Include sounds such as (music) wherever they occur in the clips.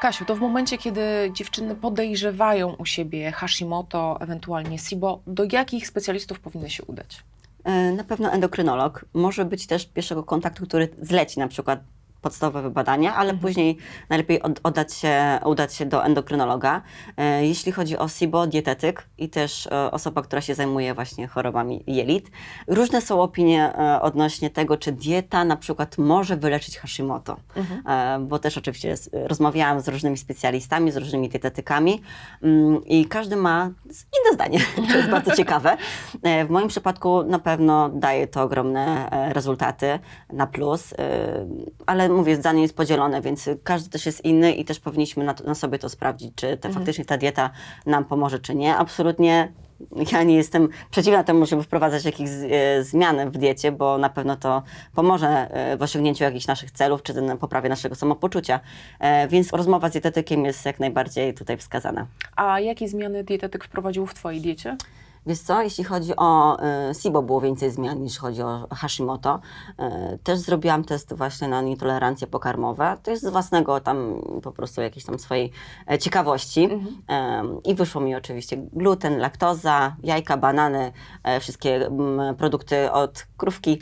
Kasiu, to w momencie, kiedy dziewczyny podejrzewają u siebie Hashimoto, ewentualnie SIBO, do jakich specjalistów powinny się udać? E, Na pewno endokrynolog. Może być też pierwszego kontaktu, który zleci na przykład podstawowe badania, ale później najlepiej od, oddać się, udać się do endokrynologa. E, Jeśli chodzi o SIBO, dietetyk i też e, osoba, która się zajmuje właśnie chorobami jelit. Różne są opinie e, odnośnie tego, czy dieta na przykład może wyleczyć Hashimoto. E, Bo też oczywiście rozmawiałam z różnymi specjalistami, z różnymi dietetykami mm, i każdy ma inne zdanie, (laughs) to jest bardzo ciekawe. W moim przypadku na pewno daje to ogromne rezultaty na plus, ale mówię, zdanie jest podzielone, więc każdy też jest inny i też powinniśmy na, na sobie to sprawdzić, czy ta, faktycznie ta dieta nam pomoże, czy nie. Absolutnie ja nie jestem przeciwna temu, żeby wprowadzać jakieś e, zmiany w diecie, bo na pewno to pomoże e, w osiągnięciu jakichś naszych celów, czy na poprawie naszego samopoczucia. E, Więc rozmowa z dietetykiem jest jak najbardziej tutaj wskazana. A jakie zmiany dietetyk wprowadził w Twojej diecie? Wiesz co, jeśli chodzi o y, SIBO, było więcej zmian niż chodzi o Hashimoto. Y, też zrobiłam test właśnie na nietolerancje pokarmowe. To jest z własnego tam po prostu jakiejś tam swojej e, ciekawości. Em, I wyszło mi oczywiście gluten, laktoza, jajka, banany, e, wszystkie mm, produkty od krówki.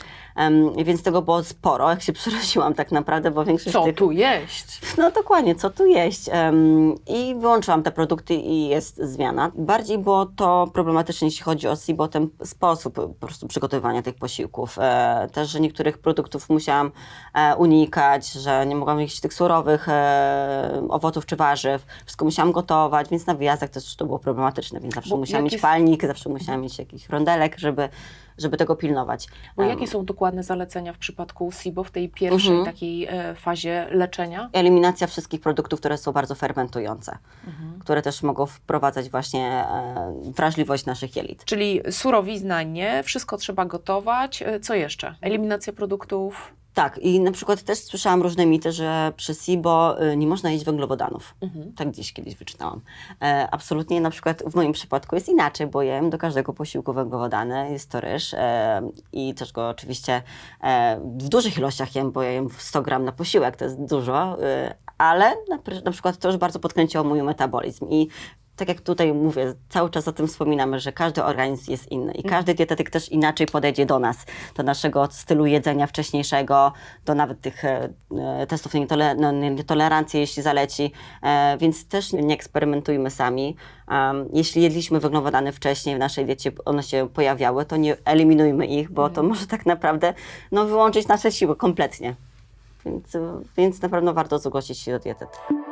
Więc tego było sporo, jak się (laughs) przeraziłam tak naprawdę, bo większość Co tych... tu jeść? No dokładnie, co tu jeść? I wyłączyłam te produkty i jest zmiana. Bardziej było to problematyczne, jeśli chodzi o SIBO, ten sposób po prostu przygotowywania tych posiłków. E, też, że niektórych produktów musiałam e, unikać, że nie mogłam jeść tych surowych e, owoców czy warzyw. Wszystko musiałam gotować, więc na wyjazdach też to było problematyczne, więc zawsze Bo musiałam mieć jakie- palnik, zawsze musiałam mieć jakiś rondelek, żeby, żeby tego pilnować. Bo jakie są dokładne zalecenia w przypadku SIBO w tej pierwszej Mhm. takiej e, fazie leczenia? eliminacja wszystkich produktów, które są bardzo fermentujące, Mhm. które też mogą wprowadzać właśnie e, wrażliwość naszych jelit. Czyli surowizna nie, wszystko trzeba gotować. E, Co jeszcze? Eliminacja produktów. Tak, i na przykład też słyszałam różne mity, że przy SIBO y, nie można jeść węglowodanów. Mhm. Tak gdzieś kiedyś wyczytałam. E, absolutnie na przykład w moim przypadku jest inaczej, bo jem do każdego posiłku węglowodany, jest to ryż e, i też go oczywiście e, w dużych ilościach jem, bo ja jem 100 gram na posiłek, to jest dużo, y, ale na, na przykład to już bardzo podkręciło mój metabolizm i tak jak tutaj mówię, cały czas o tym wspominamy, że każdy organizm jest inny i każdy dietetyk też inaczej podejdzie do nas, do naszego stylu jedzenia wcześniejszego, do nawet tych e, e, testów no, nietolerancji, jeśli zaleci, e, więc też nie eksperymentujmy sami. Um, jeśli jedliśmy węglowodany wcześniej w naszej diecie, one się pojawiały, to nie eliminujmy ich, bo to może tak naprawdę no, wyłączyć nasze siły kompletnie. Więc, więc na pewno warto zgłosić się do dietetyka.